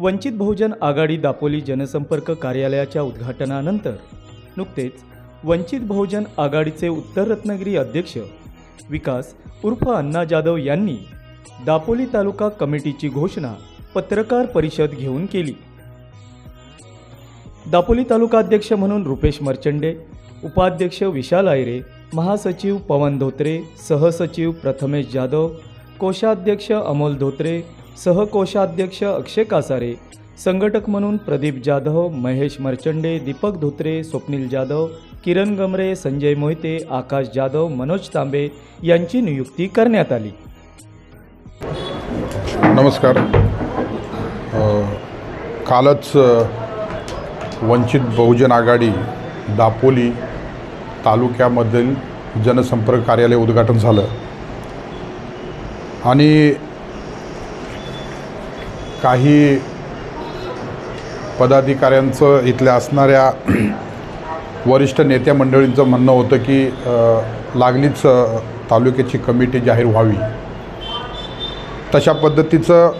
वंचित बहुजन आघाडी दापोली जनसंपर्क कार्यालयाच्या उद्घाटनानंतर नुकतेच वंचित बहुजन आघाडीचे उत्तर रत्नागिरी अध्यक्ष विकास उर्फ अण्णा जाधव यांनी दापोली तालुका कमिटीची घोषणा पत्रकार परिषद घेऊन केली. दापोली तालुका अध्यक्ष म्हणून रुपेश मर्चंडे उपाध्यक्ष विशाल आयरे महासचिव पवन धोत्रे सहसचिव प्रथमेश जाधव कोषाध्यक्ष अमोल धोत्रे सहकोषाध्यक्ष अक्षय कासारे संघटक म्हणून प्रदीप जाधव महेश मर्चंडे दीपक धोत्रे स्वप्नील जाधव किरण गमरे संजय मोहिते आकाश जाधव मनोज तांबे यांची नियुक्ती करण्यात आली. नमस्कार. कालच वंचित बहुजन आघाडी दापोली तालुक्यामधील जनसंपर्क कार्यालय उद्घाटन झालं. आणि काही पदाधिकाऱ्यांचं इथल्या असणाऱ्या वरिष्ठ नेत्या मंडळींचं म्हणणं होतं की लागलीच तालुक्याची कमिटी जाहीर व्हावी. तशा पद्धतीचं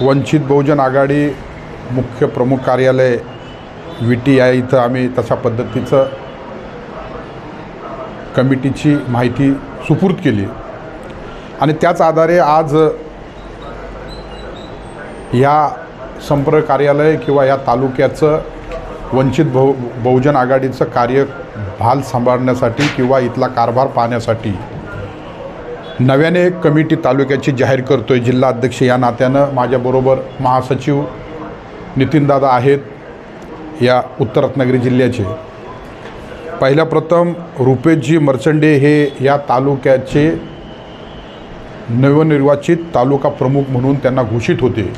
वंचित बहुजन आघाडी मुख्य प्रमुख कार्यालय व्ही टी आय इथं आम्ही तशा पद्धतीचं कमिटीची माहिती सुपूर्द केली. आणि त्याच आधारे आज या संपर्क कार्यालय किंवा या तालुक्याचं वंचित बहु बहुजन आघाडीचं कार्य भाल सांभाळण्यासाठी किंवा इथला कारभार पाहण्यासाठी नव्याने एक कमिटी तालुक्याची जाहीर करतो आहे जिल्हा अध्यक्ष या नात्यानं माझ्याबरोबर महासचिव नितीनदादा आहेत या उत्तर रत्नागिरी जिल्ह्याचे. पहिल्या प्रथम रुपेशजी मर्चंडे हे या तालुक्याचे नवनिर्वाचित तालुका प्रमुख म्हणून त्यांना घोषित होते.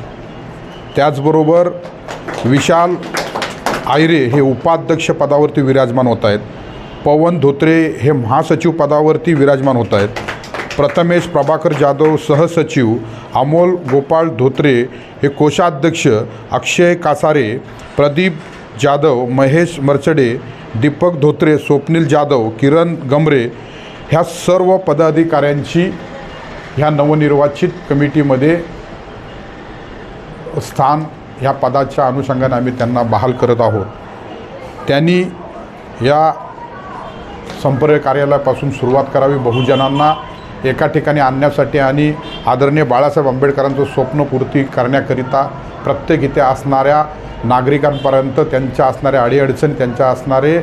त्याचबरोबर विशाल आयरे हे उपाध्यक्ष पदावरती विराजमान होत आहेत. पवन धोत्रे हे महासचिव पदावरती विराजमान होत आहेत. प्रथमेश प्रभाकर जाधव सहसचिव अमोल गोपाळ धोत्रे हे कोषाध्यक्ष अक्षय कासारे प्रदीप जाधव महेश मर्चडे दीपक धोत्रे स्वप्नील जाधव किरण गमरे ह्या सर्व पदाधिकाऱ्यांची ह्या नवनिर्वाचित कमिटीमध्ये स्थान ह्या पदाच्या अनुषंगाने आम्ही त्यांना बहाल करत आहोत. त्यांनी या संपर्क कार्यालयापासून सुरुवात करावी. बहुजनांना एका ठिकाणी आणण्यासाठी आणि आदरणीय बाळासाहेब आंबेडकरांचं स्वप्नपूर्ती करण्याकरिता प्रत्येक इथे असणाऱ्या नागरिकांपर्यंत त्यांच्या असणाऱ्या अडीअडचणी त्यांच्या असणारे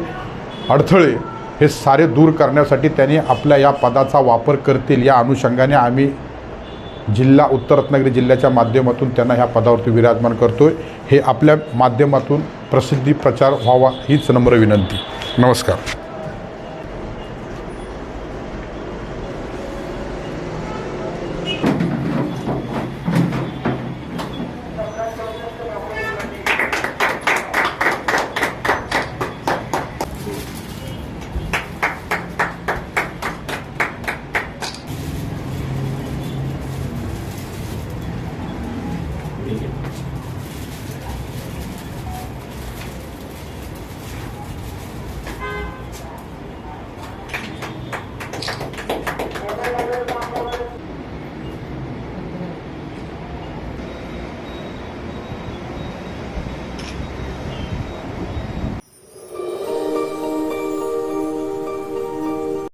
अडथळे हे सारे दूर करण्यासाठी त्यांनी आपल्या या पदाचा वापर करतील या अनुषंगाने आम्ही जिल्हा उत्तर रत्नागिरी जिल्ह्याच्या माध्यमातून त्यांना ह्या पदावरती विराजमान करतोय. हे आपल्या माध्यमातून प्रसिद्धी प्रचार व्हावा हीच नम्र विनंती. नमस्कार.